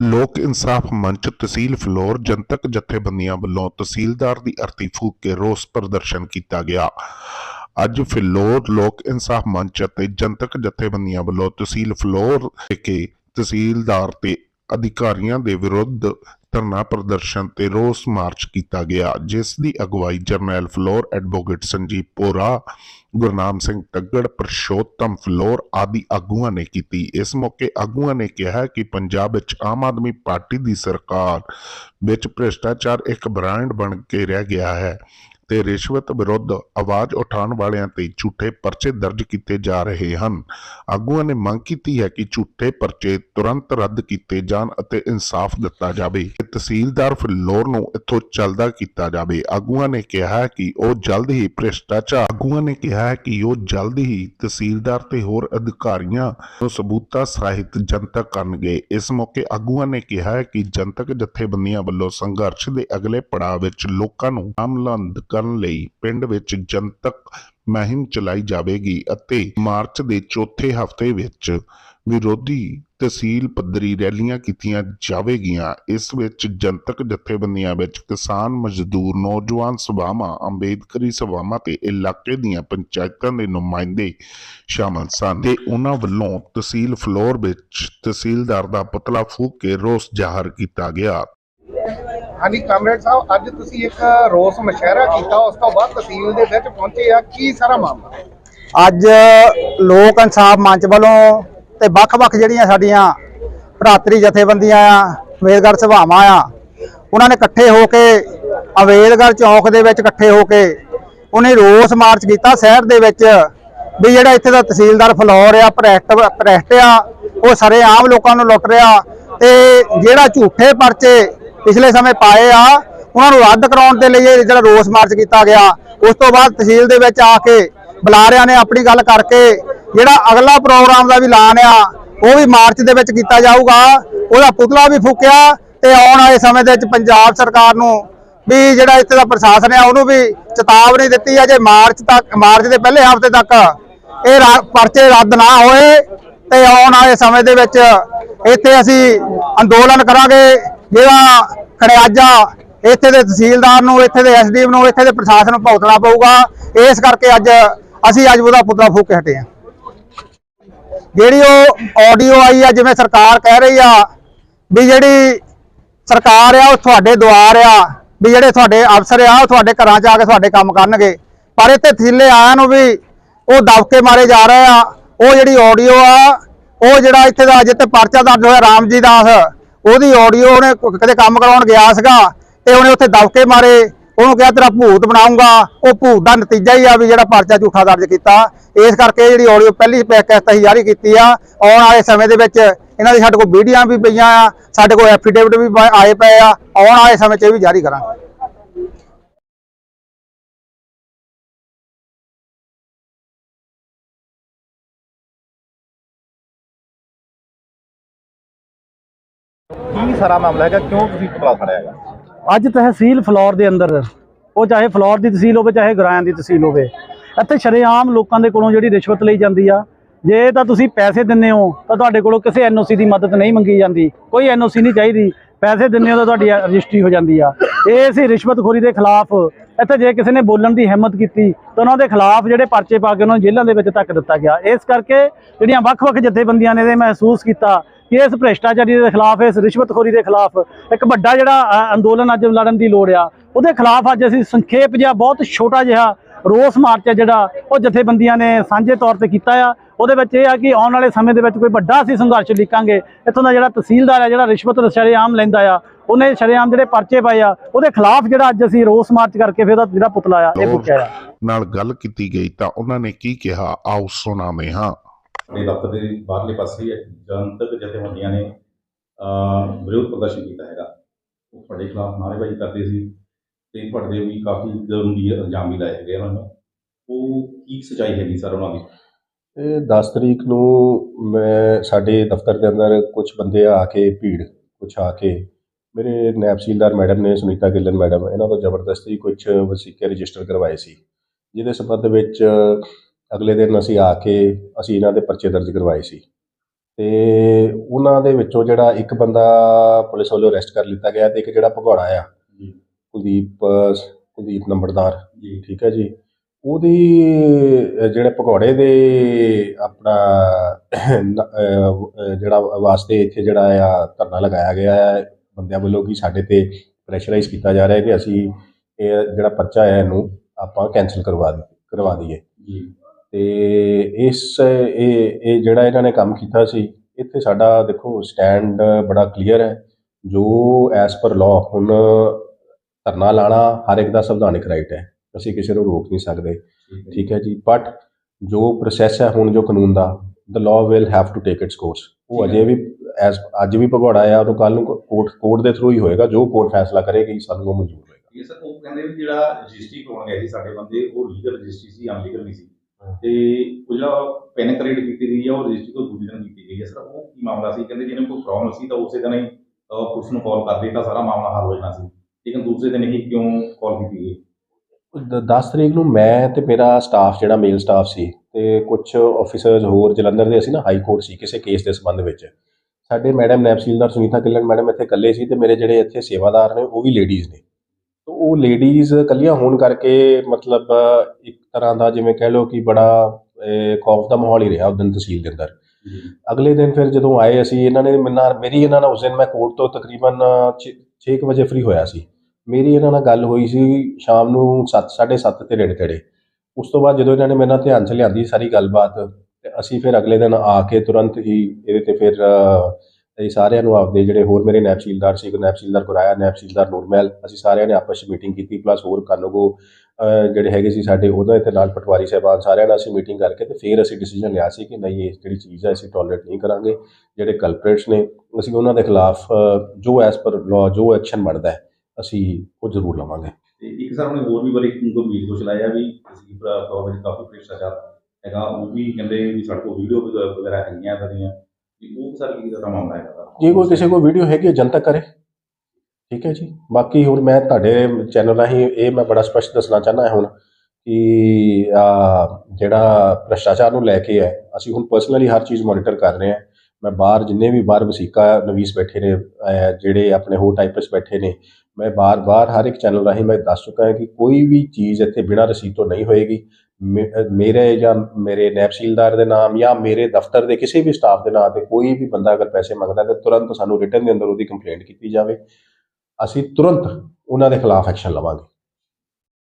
ਲੋਕ ਇਨਸਾਫ ਮੰਚ ਤਹਿਸੀਲ ਫਲੋਰ ਜਨਤਕ ਜਥੇਬੰਦੀਆਂ ਵੱਲੋਂ ਤਹਿਸੀਲਦਾਰ ਦੀ ਅਰਥੀ ਫੂਕ ਕੇ ਰੋਸ ਪ੍ਰਦਰਸ਼ਨ ਕੀਤਾ ਗਿਆ। ਅੱਜ ਫਿਲੌਰ ਲੋਕ ਇਨਸਾਫ ਮੰਚ ਅਤੇ ਜਨਤਕ ਜਥੇਬੰਦੀਆਂ ਵੱਲੋਂ ਤਹਿਸੀਲ ਫਲੋਰ ਵਿਖੇ ਤਹਿਸੀਲਦਾਰ ਤੇ ਅਧਿਕਾਰੀਆਂ ਦੇ ਵਿਰੁੱਧ ਧਰਨਾ ਪ੍ਰਦਰਸ਼ਨ ਤੇ ਰੋਸ ਮਾਰਚ ਕੀਤਾ ਗਿਆ, ਜਿਸ ਦੀ ਅਗਵਾਈ ਜਰਨੈਲ ਫਲੋਰ ਐਡਵੋਕੇਟ ਸੰਜੀਵ ਪੋਰਾ, ਗੁਰਨਾਮ ਸਿੰਘ ਤੱਗੜ, ਪ੍ਰਸ਼ੋਤਮ ਫਲੋਰ ਆਦਿ ਆਗੂਆਂ ਨੇ ਕੀਤੀ। ਇਸ ਮੌਕੇ ਆਗੂਆਂ ਨੇ ਕਿਹਾ ਕਿ ਪੰਜਾਬ ਵਿੱਚ ਆਮ ਆਦਮੀ ਪਾਰਟੀ ਦੀ ਸਰਕਾਰ ਵਿੱਚ ਭ੍ਰਿਸ਼ਟਾਚਾਰ ਇੱਕ ਬ੍ਰਾਂਡ ਬਣ ਕੇ ਰਹਿ ਗਿਆ ਹੈ। ਤੇ ਰਿਸ਼ਵਤ ਵਿਰੁੱਧ ਆਵਾਜ਼ ਉਠਾਉਣ ਵਾਲਿਆਂ ਤੇ ਝੂਠੇ ਪਰਚੇ ਦਰਜ ਕੀਤੇ ਜਾ ਰਹੇ ਹਨ। ਆਗੂਆਂ ਨੇ ਮੰਗ ਕੀਤੀ ਹੈ ਕਿ ਝੂਠੇ ਪਰਚੇ ਤੁਰੰਤ ਰੱਦ ਕੀਤੇ ਜਾਣ ਅਤੇ ਇਨਸਾਫ ਦਿੱਤਾ ਜਾਵੇ। ਤਹਿਸੀਲਦਾਰ ਫਿਲੌਰ ਨੂੰ ਇੱਥੋਂ ਚੱਲਦਾ ਕੀਤਾ ਜਾਵੇ। ਆਗੂਆਂ ਨੇ ਕਿਹਾ ਕਿ ਉਹ ਜਲਦ ਹੀ ਭ੍ਰਿਸ਼ਟਾਚਾਰ ਆਗੂਆਂ ਨੇ ਕਿਹਾ ਕਿ ਉਹ ਜਲਦ ਹੀ ਤਹਿਸੀਲਦਾਰ ਤੇ ਹੋਰ ਅਧਿਕਾਰੀਆਂ ਨੂੰ ਸਬੂਤਾਂ ਸਹਿਤ ਜਨਤਕ ਕਰਨਗੇ। ਇਸ ਮੌਕੇ ਆਗੂਆਂ ਨੇ ਕਿਹਾ ਕਿ ਜਨਤਕ ਜਥੇਬੰਦੀਆਂ ਵੱਲੋਂ ਸੰਘਰਸ਼ ਦੇ ਅਗਲੇ ਪੜਾਅ ਵਿੱਚ ਲੋਕਾਂ ਨੂੰ ਆਮਲੰਦ ਕਰਨ ਲਈ ਪਿੰਡ ਵਿੱਚ ਜਨਤਕ ਮਹਿਮ ਚਲਾਈ ਜਾਵੇਗੀ ਅਤੇ ਮਾਰਚ ਦੇ ਚੌਥੇ ਹਫ਼ਤੇ ਵਿੱਚ ਵਿਰੋਧੀ ਤਹਿਸੀਲ ਪੱਧਰੀ ਰੈਲੀਆਂ ਕੀਤੀਆਂ ਜਾਵੇਗੀਆਂ। ਇਸ ਵਿੱਚ ਜਨਤਕ ਜਥੇਬੰਦੀਆਂ ਵਿੱਚ ਕਿਸਾਨ ਮਜ਼ਦੂਰ, ਨੌਜਵਾਨ ਸਭਾਵਾਂ, ਅੰਬੇਦਕਰੀ ਸਭਾਵਾਂ ਤੇ ਇਲਾਕੇ ਦੀਆਂ ਪੰਚਾਇਤਾਂ ਦੇ ਨੁਮਾਇੰਦੇ ਸ਼ਾਮਲ ਸਨ ਤੇ ਉਹਨਾਂ ਵੱਲੋਂ ਤਹਿਸੀਲ ਫਲੋਰ ਵਿੱਚ ਤਹਿਸੀਲਦਾਰ ਦਾ ਪੁਤਲਾ ਫੂਕ ਕੇ ਰੋਸ ਜ਼ਾਹਰ ਕੀਤਾ ਗਿਆ। ਹਾਂਜੀ ਕਾਮਰੇਡ ਸਾਹਿਬ, ਅੱਜ ਤੁਸੀਂ ਇੱਕ ਰੋਸ ਮੁਸ਼ਾਇਰਾ ਕੀਤਾ, ਉਸ ਤੋਂ ਬਾਅਦ ਤਹਿਸੀਲ ਦੇ ਵਿੱਚ ਪਹੁੰਚੇ ਆ। ਕੀ ਸਾਰਾ ਮਾਮਲਾ? ਅੱਜ ਲੋਕ ਇਨਸਾਫ ਮੰਚ ਵੱਲੋਂ ਤੇ ਵੱਖ-ਵੱਖ ਜਿਹੜੀਆਂ ਸਾਡੀਆਂ ਭਰਾਤਰੀ ਜਥੇਬੰਦੀਆਂ ਆ ਵੇਦਗੜ ਸਭਾਵਾਂ ਆ, ਉਹਨਾਂ ਨੇ ਇਕੱਠੇ ਹੋ ਕੇ ਅਵੇਦਗੜ ਚੌਂਕ ਦੇ ਵਿੱਚ ਇਕੱਠੇ ਹੋ ਕੇ ਉਹਨੇ ਰੋਸ ਮਾਰਚ ਕੀਤਾ ਸ਼ਹਿਰ ਦੇ ਵਿੱਚ ਵੀ ਜਿਹੜਾ ਇੱਥੇ ਦਾ ਤਹਿਸੀਲਦਾਰ ਫਲੌਰ ਆ ਪ੍ਰੈਕਟ ਪ੍ਰੈਕਟ ਆ, ਉਹ ਸਾਰੇ ਆਮ ਲੋਕਾਂ ਨੂੰ ਲੁੱਟ ਰਿਹਾ ਤੇ ਜਿਹੜਾ ਝੂਠੇ ਪਰਚੇ ਪਿਛਲੇ ਸਮੇਂ ਪਾਏ ਆ, ਉਹਨਾਂ ਨੂੰ ਰੱਦ ਕਰਾਉਣ ਦੇ ਲਈ ਇਹ ਜਿਹੜਾ ਰੋਸ ਮਾਰਚ ਕੀਤਾ ਗਿਆ, ਉਸ ਤੋਂ ਬਾਅਦ ਤਹਿਸੀਲ ਦੇ ਵਿੱਚ ਆ ਕੇ ਬੁਲਾਰਿਆਂ ਨੇ ਆਪਣੀ ਗੱਲ ਕਰਕੇ ਜਿਹੜਾ ਅਗਲਾ ਪ੍ਰੋਗਰਾਮ ਦਾ ਵੀ ਐਲਾਨ ਆ, ਉਹ ਵੀ ਮਾਰਚ ਦੇ ਵਿੱਚ ਕੀਤਾ ਜਾਊਗਾ। ਉਹਦਾ ਪੁਤਲਾ ਵੀ ਫੂਕਿਆ ਤੇ ਆਉਣ ਵਾਲੇ ਸਮੇਂ ਦੇ ਵਿੱਚ ਪੰਜਾਬ ਸਰਕਾਰ ਨੂੰ ਵੀ ਜਿਹੜਾ ਇੱਥੇ ਦਾ ਪ੍ਰਸ਼ਾਸਨ ਆ, ਉਹਨੂੰ ਵੀ ਚੇਤਾਵਨੀ ਦਿੱਤੀ ਹੈ ਜੇ ਮਾਰਚ ਤੱਕ, ਮਾਰਚ ਦੇ ਪਹਿਲੇ ਹਫ਼ਤੇ ਤੱਕ ਇਹ ਰਾ- ਪਰਚੇ ਰੱਦ ਨਾ ਹੋਏ ਤੇ ਆਉਣ ਵਾਲੇ ਸਮੇਂ ਦੇ ਵਿੱਚ ਇੱਥੇ ਅਸੀਂ ਅੰਦੋਲਨ ਕਰਾਂਗੇ। ਜਿਹੜਾ ਖੜਿਆਜਾ ਇੱਥੇ ਦੇ ਤਹਿਸੀਲਦਾਰ ਨੂੰ, ਇੱਥੇ ਦੇ ਐਸਡੀਐਮ ਨੂੰ, ਇੱਥੇ ਦੇ ਪ੍ਰਸ਼ਾਸਨ ਨੂੰ ਭੁਗਤਣਾ ਪਊਗਾ। ਇਸ ਕਰਕੇ ਅੱਜ ਅਸੀਂ ਅੱਜ ਉਹਦਾ ਪੁਤਲਾ ਫੂਕ ਕੇ ਹਟੇ ਹਾਂ। ਜਿਹੜੀ ਉਹ ਆਡੀਓ ਆਈ ਆ, ਜਿਵੇਂ ਸਰਕਾਰ ਕਹਿ ਰਹੀ ਆ ਵੀ ਜਿਹੜੀ ਸਰਕਾਰ ਆ, ਉਹ ਤੁਹਾਡੇ ਦੁਆਰ ਆ, ਵੀ ਜਿਹੜੇ ਤੁਹਾਡੇ ਅਫਸਰ ਆ, ਉਹ ਤੁਹਾਡੇ ਘਰਾਂ 'ਚ ਆ ਕੇ ਤੁਹਾਡੇ ਕੰਮ ਕਰਨਗੇ। ਪਰ ਇੱਥੇ ਥੀਲੇ ਆਇਆ ਨੂੰ ਵੀ ਉਹ ਦਬਕੇ ਮਾਰੇ ਜਾ ਰਹੇ ਆ। ਉਹ ਜਿਹੜੀ ਆਡੀਓ ਆ, ਉਹ ਜਿਹੜਾ ਇੱਥੇ ਦਾ ਜਿੱਥੇ ਪਰਚਾ ਦਰਜ ਹੋਇਆ ਰਾਮ ਜੀ ਦਾਸ ਉਹਦੀ ਆਡੀਓ ਉਹਨੇ ਕਿਤੇ ਕੰਮ ਕਰਾਉਣ ਗਿਆ ਸੀਗਾ ਤੇ ਉਹਨੇ ਉੱਥੇ ਦਬਕੇ ਮਾਰੇ, ਉਹਨੂੰ ਕਿਹਾ ਤੇਰਾ ਭੂਤ ਬਣਾਉਂਗਾ, ਉਹ ਭੂਤ ਦਾ ਨਤੀਜਾ ਹੀ ਆ ਵੀ ਜਿਹੜਾ ਪਰਚਾ ਝੂਠਾ ਦਰਜ ਕੀਤਾ। ਇਸ ਕਰਕੇ ਜਿਹੜੀ ਆਡੀਓ ਪਹਿਲੀ ਪੈਕੇਜ ਅਸੀਂ ਜਾਰੀ ਕੀਤੀ ਆ, ਆਉਣ ਵਾਲੇ ਸਮੇਂ ਦੇ ਵਿੱਚ ਇਹਨਾਂ ਦੀ ਸਾਡੇ ਕੋਲ ਵੀਡੀਓ ਵੀ ਪਈਆਂ ਆ, ਸਾਡੇ ਕੋਲ ਐਫੀਡੇਵਿਟ ਵੀ ਪ- ਆਏ ਪਏ ਆ, ਆਉਣ ਵਾਲੇ ਸਮੇਂ 'ਚ ਇਹ ਵੀ ਜਾਰੀ ਕਰਾਂਗੇ। ਕੀ ਸਾਰਾ ਮਾਮਲਾ ਹੈਗਾ? ਕਿਉਂ ਤੁਸੀਂ ਪੁਤਲਾ ਖੜਿਆ ਹੈਗਾ? ਅੱਜ ਤਹਿਸੀਲ ਫਲੋਰ ਦੇ ਅੰਦਰ, ਉਹ ਚਾਹੇ ਫਲੋਰ ਦੀ ਤਹਿਸੀਲ ਹੋਵੇ, ਚਾਹੇ ਗੁਰਾਇਆਂ ਦੀ ਤਹਿਸੀਲ ਹੋਵੇ, ਇੱਥੇ ਸ਼ਰੇਆਮ ਲੋਕਾਂ ਦੇ ਕੋਲੋਂ ਜਿਹੜੀ ਰਿਸ਼ਵਤ ਲਈ ਜਾਂਦੀ ਆ, ਜੇ ਤਾਂ ਤੁਸੀਂ ਪੈਸੇ ਦਿੰਨੇ ਹੋ, ਤਾਂ ਤੁਹਾਡੇ ਕੋਲੋਂ ਕਿਸੇ ਐਨਓਸੀ ਦੀ ਮਦਦ ਨਹੀਂ ਮੰਗੀ ਜਾਂਦੀ, ਕੋਈ ਐਨਓਸੀ ਨਹੀਂ ਚਾਹੀਦੀ, ਪੈਸੇ ਦਿੰਨੇ ਹੋ ਤਾਂ ਤੁਹਾਡੀ ਰਜਿਸਟਰੀ ਹੋ ਜਾਂਦੀ ਆ। ਇਹ ਸੀ ਰਿਸ਼ਵਤਖੋਰੀ ਦੇ ਖਿਲਾਫ ਇੱਥੇ ਜੇ ਕਿਸੇ ਨੇ ਬੋਲਣ ਦੀ ਹਿੰਮਤ ਕੀਤੀ ਤਾਂ ਉਹਨਾਂ ਦੇ ਖਿਲਾਫ ਜਿਹੜੇ ਪਰਚੇ ਪਾ ਕੇ ਉਹਨਾਂ ਨੂੰ ਜੇਲ੍ਹਾਂ ਦੇ ਵਿੱਚ ਧੱਕ ਦਿੱਤਾ ਗਿਆ। ਇਸ ਕਰਕੇ ਜਿਹੜੀਆਂ ਵੱਖ-ਵੱਖ ਜਥੇਬੰਦੀਆਂ ਨੇ ਇਹ ਮਹਿਸੂਸ ਕੀਤਾ ਕਿ ਇਸ ਭ੍ਰਿਸ਼ਟਾਚਾਰੀ ਦੇ ਖਿਲਾਫ, ਇਸ ਰਿਸ਼ਵਤਖੋਰੀ ਦੇ ਖਿਲਾਫ ਇੱਕ ਵੱਡਾ ਜਿਹੜਾ ਅੰਦੋਲਨ ਅੱਜ ਲੜਨ ਦੀ ਲੋੜ ਆ। ਉਹਦੇ ਖਿਲਾਫ ਅੱਜ ਅਸੀਂ ਸੰਖੇਪ ਜਿਹਾ ਬਹੁਤ ਛੋਟਾ ਜਿਹਾ ਰੋਸ ਮਾਰਚ ਆ ਜਿਹੜਾ ਉਹ ਜਥੇਬੰਦੀਆਂ ਨੇ ਸਾਂਝੇ ਤੌਰ ਤੇ ਕੀਤਾ ਆ। ਉਹਦੇ ਵਿੱਚ ਇਹ ਆ ਕਿ ਆਉਣ ਵਾਲੇ ਸਮੇਂ ਦੇ ਵਿੱਚ ਕੋਈ ਵੱਡਾ ਅਸੀਂ ਸੰਘਰਸ਼ ਲਿਖਾਂਗੇ ਇੱਥੋਂ ਦਾ ਜਿਹੜਾ ਤਹਿਸੀਲਦਾਰ ਆ, ਜਿਹੜਾ ਰਿਸ਼ਵਤ ਸ਼ਰੇਆਮ ਲੈਂਦਾ ਆ ਉਹਨੇ ਸ਼ਰੇਆਮ ਜਿਹੜੇ ਪਰਚੇ ਪਾਏ ਆ ਉਹਦੇ ਖਿਲਾਫ ਜਿਹੜਾ ਅੱਜ ਅਸੀਂ ਰੋਸ ਮਾਰਚ ਕਰਕੇ ਫਿਰ ਉਹਦਾ ਜਿਹੜਾ ਪੁਤਲਾ ਆ ਇਹ ਫੂਕਿਆ ਆ ਨਾਲ ਗੱਲ ਕੀਤੀ ਗਈ ਤਾਂ ਉਹਨਾਂ ਨੇ ਕੀ ਕਿਹਾ? ਆਓ ਸੁਣਾਵੇਂ ਹਾਂ। ਆਪਣੇ ਦਫ਼ਤਰ ਦੇ ਬਾਹਰਲੇ ਪਾਸੇ ਜਨਤਕ ਜਥੇਬੰਦੀਆਂ ਨੇ ਵਿਰੋਧ ਪ੍ਰਦਰਸ਼ਨ ਕੀਤਾ ਹੈਗਾ। ਉਹ ਤੁਹਾਡੇ ਖਿਲਾਫ ਨਾਅਰੇਬਾਜ਼ੀ ਕਰਦੇ ਸੀ ਤੇ ਤੁਹਾਡੇ ਵੀ ਕਾਫੀ ਗੰਭੀਰ ਇਲਜ਼ਾਮ ਵੀ ਲਾਏ ਹੈਗੇ ਉਹਨਾਂ ਨੂੰ। ਉਹ ਕੀ ਸਚਾਈ ਹੈਗੀ ਸਰ ਉਹਨਾਂ ਦੀ? ਇਹ 10 ਤਰੀਕ ਨੂੰ ਮੈਂ ਸਾਡੇ ਦਫ਼ਤਰ ਦੇ ਅੰਦਰ ਕੁਝ ਬੰਦੇ ਆ ਕੇ ਭੀੜ ਕੁਝ ਆ ਕੇ ਮੇਰੇ ਨਾਇਬ ਤਹਿਸੀਲਦਾਰ ਮੈਡਮ ਨੇ ਸੁਨੀਤਾ ਗਿੱਲਨ ਮੈਡਮ ਇਹਨਾਂ ਤੋਂ ਜ਼ਬਰਦਸਤੀ ਕੁਝ ਵਸੀਕੇ ਰਜਿਸਟਰ ਕਰਵਾਏ ਸੀ ਜਿਹਦੇ ਸੰਬੰਧ ਵਿੱਚ ਅਗਲੇ ਦਿਨ ਅਸੀਂ ਆ ਕੇ ਅਸੀਂ ਇਹਨਾਂ ਦੇ ਪਰਚੇ ਦਰਜ ਕਰਵਾਏ ਸੀ। ਤੇ ਉਹਨਾਂ ਦੇ ਵਿੱਚੋਂ ਜਿਹੜਾ ਇੱਕ ਬੰਦਾ ਪੁਲਿਸ ਵੱਲੋਂ ਅਰੈਸਟ ਕਰ ਲਿੱਤਾ ਗਿਆ ਤੇ ਇੱਕ ਜਿਹੜਾ ਭਗੌੜਾ ਆ ਕੁਲਦੀਪ ਕੁਲਦੀਪ ਨੰਬਰਦਾਰ ਜੀ। ਠੀਕ ਹੈ ਜੀ। ਉਹਦੀ ਜਿਹੜੇ ਭਗੌੜੇ ਦੇ ਆਪਣਾ ਜਿਹੜਾ ਵਾਸਤੇ ਇੱਥੇ ਜਿਹੜਾ ਆ ਧਰਨਾ ਲਗਾਇਆ ਗਿਆ ਹੈ ਬੰਦਿਆਂ ਵੱਲੋਂ ਕਿ ਸਾਡੇ ਤੇ ਪ੍ਰੈਸ਼ਰਾਈਜ਼ ਕੀਤਾ ਜਾ ਰਿਹਾ ਹੈ ਕਿ ਅਸੀਂ ਇਹ ਜਿਹੜਾ ਪਰਚਾ ਹੈ ਇਹਨੂੰ ਆਪਾਂ ਕੈਨਸਲ ਕਰਵਾ ਦੀ ਕਰਵਾ ਦਈਏ। ਜੀ। ਤੇ ਇਸ ਇਹ ਇਹ ਜਿਹੜਾ ਇਹਨਾਂ ਨੇ ਕੰਮ ਕੀਤਾ ਸੀ ਇੱਥੇ ਸਾਡਾ ਦੇਖੋ ਸਟੈਂਡ ਬੜਾ ਕਲੀਅਰ ਹੈ ਜੋ ਐਸ ਪਰ ਲਾਅ ਹੁਣ ਧਰਨਾ ਲਾਣਾ ਹਰ ਇੱਕ ਦਾ ਸੰਵਿਧਾਨਿਕ ਰਾਈਟ ਹੈ ਅਸੀਂ ਕਿਸੇ ਨੂੰ ਰੋਕ ਨਹੀਂ ਸਕਦੇ। ਠੀਕ ਹੈ। ਠੀਕ ਹੈ ਜੀ ਬਟ ਜੋ ਪ੍ਰੋਸੈਸ ਹੈ ਹੁਣ ਜੋ ਕਾਨੂੰਨ ਦਾ the law will have to take its course ਉਹ। ਅਜੇ ਵੀ ਐਸ ਅੱਜ ਵੀ ਭਗੌੜਾ ਆ ਉਹਨੂੰ ਕੱਲ ਨੂੰ ਕੋਰਟ ਕੋਰਟ ਦੇ ਥਰੂ ਹੀ ਹੋਏਗਾ ਜੋ ਕੋਰਟ ਫੈਸਲਾ ਕਰੇਗੀ ਸਾਨੂੰ ਉਹ ਮਨਜ਼ੂਰ ਹੋਏਗਾ। ਇਹ ਸਰ ਉਹ ਕਹਿੰਦੇ ਵੀ ਜਿਹੜਾ ਰਜਿਸਟਰੀ ਕਰਾਉਣ ਗਏ ਸੀ ਸਾਡੇ ਬੰਦੇ ਉਹ ਲੀਗਲ ਰਜਿਸਟਰੀ ਸੀ ਅਨਲੀਗਲ ਨਹੀਂ ਸੀ। ਤੇ ਉਹ ਜਿਹੜਾ ਪੈਨ ਕ੍ਰੀਏਟ ਕੀਤੀ ਗਈ ਹੈ ਉਹ ਰਜਿਸਟਰੀ ਤੋਂ ਦੂਜੇ ਦਿਨ ਕੀਤੀ ਗਈ ਹੈ ਸਰ ਉਹ ਕੀ ਮਾਮਲਾ ਸੀ? ਕਹਿੰਦੇ ਜਿਹਨੇ ਕੋਈ ਪ੍ਰੋਬਲਮ ਸੀ ਤਾਂ ਉਸੇ ਦਿਨ ਹੀ ਪੁਲਿਸ ਨੂੰ ਕਾਲ ਕਰ ਦਿੱਤਾ ਸਾਰਾ ਮਾਮਲਾ ਹੱਲ ਹੋ ਜਾਣਾ ਸੀ। ਲੇਕਿਨ ਦੂਸਰੇ ਦਿਨ ਹੀ ਕਿਉਂ ਕਾਲ ਕੀਤੀ ਗਈ? 10 ਤਰੀਕ ਨੂੰ ਮੈਂ ਤੇ ਮੇਰਾ ਸਟਾਫ ਜਿਹੜਾ ਮੇਲ ਸਟਾਫ ਸੀ ਤੇ ਕੁਝ ਆਫੀਸਰਸ ਹੋਰ ਜਲੰਧਰ ਦੇ ਅਸੀਂ ਨਾ ਹਾਈ ਕੋਰਟ ਸੀ ਕਿਸੇ ਕੇਸ ਦੇ ਸੰਬੰਧ ਵਿੱਚ। ਸਾਡੇ ਮੈਡਮ ਨੈਬਸੀਲਦਾਰ ਸੁਨੀਤਾ ਕਿੱਲਣ ਮੈਡਮ ਇੱਥੇ ਇਕੱਲੇ ਸੀ ਤੇ ਮੇਰੇ ਜਿਹੜੇ ਇੱਥੇ ਸੇਵਾਦਾਰ ਨੇ ਉਹ ਵੀ ਲੇਡੀਜ਼ ਨੇ। ਤੇ ਉਹ ਲੇਡੀਜ਼ ਇਕੱਲੀਆਂ ਹੋਣ ਕਰਕੇ ਮਤਲਬ ਇੱਕ ਤਰ੍ਹਾਂ ਦਾ ਜਿਵੇਂ ਕਹਿ ਲਓ ਕਿ ਬੜਾ ਖੌਫ ਦਾ ਮਾਹੌਲ ਹੀ ਰਿਹਾ ਉਸ ਦਿਨ ਤਹਿਸੀਲ ਦੇ ਅੰਦਰ। ਅਗਲੇ ਦਿਨ ਫਿਰ ਜਦੋਂ ਆਏ ਅਸੀਂ, ਇਹਨਾਂ ਨੇ ਮੇਰੇ ਨਾਲ, ਮੇਰੀ ਇਹਨਾਂ ਨਾਲ ਉਸ ਦਿਨ ਮੈਂ ਕੋਰਟ ਤੋਂ ਤਕਰੀਬਨ 6 ਵਜੇ ਫ੍ਰੀ ਹੋਇਆ ਸੀ। ਮੇਰੀ ਇਹਨਾਂ ਨਾਲ ਗੱਲ ਹੋਈ ਸੀ ਸ਼ਾਮ ਨੂੰ 7 7:30 ਤੇ ਨੇੜੇ ਤੇੜੇ। ਉਸ ਤੋਂ ਬਾਅਦ ਜਦੋਂ ਇਹਨਾਂ ਨੇ ਮੇਰੇ ਨਾਲ ਧਿਆਨ ਚ ਲਿਆਂਦੀ ਸਾਰੀ ਗੱਲਬਾਤ ਤੇ ਅਸੀਂ ਫਿਰ ਅਗਲੇ ਦਿਨ ਆ ਕੇ ਤੁਰੰਤ ਹੀ ਇਹਦੇ ਤੇ ਫਿਰ ਅਸੀਂ ਸਾਰਿਆਂ ਨੂੰ ਆਪਦੇ ਜਿਹੜੇ ਹੋਰ ਮੇਰੇ ਨੈਬਸੀਲਦਾਰ ਸੀ ਨੈਬਸੀਲਦਾਰ ਗੁਰਾਇਆ ਨੈਬਸੀਲਦਾਰ ਨੂਰਮਹਿਲ ਅਸੀਂ ਸਾਰਿਆਂ ਨੇ ਆਪਸ ਵਿੱਚ ਮੀਟਿੰਗ ਕੀਤੀ ਪਲੱਸ ਹੋਰ ਕਾਨੂੰਗੋ ਅ, ਜਿਹੜੇ ਹੈਗੇ ਸੀ ਸਾਡੇ ਉਹਨਾਂ ਦੇ ਨਾਲ ਪਟਵਾਰੀ ਸਾਹਿਬਾਨ ਸਾਰਿਆਂ ਨਾਲ ਅਸੀਂ ਮੀਟਿੰਗ ਕਰਕੇ ਤੇ ਫਿਰ ਅਸੀਂ ਡਿਸੀਜਨ ਲਿਆ ਸੀ ਕਿ ਨਹੀਂ ਇਹ ਜਿਹੜੀ ਚੀਜ਼ ਹੈ ਅਸੀਂ ਟੋਲਰੇਟ ਨਹੀਂ ਕਰਾਂਗੇ ਜਿਹੜੇ ਕਲਪਰੇਟਸ ਨੇ ਅਸੀਂ ਉਹਨਾਂ ਦੇ ਖਿਲਾਫ ਜੋ ਐਸ ਪਰ ਲਾਅ ਜੋ ਐਕਸ਼ਨ ਬਣਦਾ ਹੈ ਅਸੀਂ ਉਹ ਜ਼ਰੂਰ ਲਵਾਂਗੇ। ਤੇ ਇੱਕ ਸਰ ਉਹਨੇ ਹੋਰ ਵੀ ਬੜੀ ਗੰਭੀਰ ਦੋਸ਼ ਲਾਇਆ ਵੀ ਤਹਿਸੀਲ ਵਿੱਚ ਕਾਫੀ ਭ੍ਰਿਸ਼ਟਾਚਾਰ ਹੈਗਾ। ਉਹ ਵੀ ਕਹਿੰਦੇ ਵੀ ਸਾਡੇ ਕੋਲ ਵੀਡੀਓ ਵਗੈਰਾ ਹੈਗੀਆਂ ਇਹਦਾ ਦੀਆਂ। ਵੀ ਉਹ ਸਰ ਕੀ ਤਰ੍ਹਾਂ ਮਾਮਲਾ ਹੈਗਾ। ਜੇ ਕੋਈ ਕਿਸੇ ਕੋਲ ਵੀਡੀਓ ਹੈਗੀ ਹੈ ਜਨਤਕ ਕਰੇ। ਠੀਕ ਹੈ ਜੀ। ਬਾਕੀ ਹੁਣ ਮੈਂ ਤੁਹਾਡੇ ਚੈਨਲ ਰਾਹੀਂ ਇਹ ਮੈਂ ਬੜਾ ਸਪਸ਼ਟ ਦੱਸਣਾ ਚਾਹੁੰਦਾ ਹੁਣ ਕਿ ਜਿਹੜਾ ਭ੍ਰਿਸ਼ਟਾਚਾਰ ਨੂੰ ਲੈ ਕੇ ਹੈ, ਅਸੀਂ ਹੁਣ ਪਰਸਨਲੀ ਹਰ ਚੀਜ਼ ਮੋਨੀਟਰ ਕਰ ਰਹੇ ਹਾਂ। ਮੈਂ ਬਾਹਰ ਜਿੰਨੇ ਵੀ ਬਾਹਰ ਵਸੀਕਾ ਨਵੀਸ ਬੈਠੇ ਨੇ ਜਿਹੜੇ ਆਪਣੇ ਹੋਰ ਟਾਈਪਸ ਬੈਠੇ ਨੇ, ਮੈਂ ਬਾਰ-ਬਾਰ ਹਰ ਇੱਕ ਚੈਨਲ ਰਾਹੀਂ ਮੈਂ ਦੱਸ ਚੁੱਕਾ ਹਾਂ ਕਿ ਕੋਈ ਵੀ ਚੀਜ਼ ਇੱਥੇ ਬਿਨਾਂ ਰਸੀਦ ਤੋਂ ਨਹੀਂ ਹੋਏਗੀ। ਮੇ- ਮੇਰੇ ਜਾਂ ਮੇਰੇ ਨੈਬਸੀਲਦਾਰ ਦੇ ਨਾਮ ਜਾਂ ਮੇਰੇ ਦਫ਼ਤਰ ਦੇ ਕਿਸੇ ਵੀ ਸਟਾਫ ਦੇ ਨਾਮ ਤੇ ਕੋਈ ਵੀ ਬੰਦਾ ਅਗਰ ਪੈਸੇ ਮੰਗਦਾ ਤਾਂ ਤੁਰੰਤ ਸਾਨੂੰ ਰਿਟਰਨ ਦੇ ਅੰਦਰ ਉਹਦੀ ਕੰਪਲੇਂਟ ਕੀਤੀ ਜਾਵੇ। ਅਸੀਂ ਤੁਰੰਤ ਉਹਨਾਂ ਦੇ ਖਿਲਾਫ ਐਕਸ਼ਨ ਲਵਾਂਗੇ।